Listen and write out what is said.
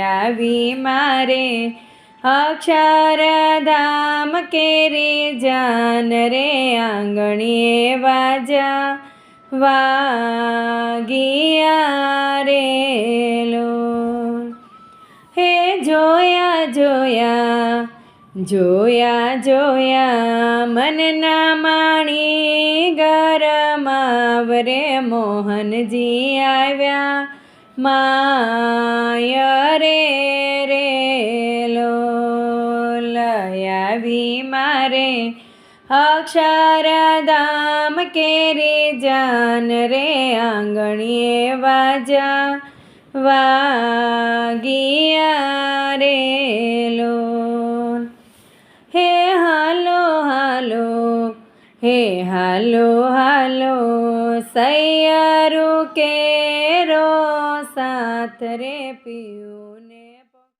આવી મારે અક્ષરધામ કેરી જાન રે આંગણીએ વાજા વાગિયા રે લો. હે જોયા જોયા જોયા જોયા, મનના માણી ગરમાવરે મોહનજી આવ્યા. માય રે રે લો, લયાવી મારે. અક્ષરધામ કેરી જાન રે, આંગણીએ વાજા વાગિયા રે લો. હે હાલો હાલો, હે હાલો હાલો, સૈયારું કેરો. સાથ રે પીયું ને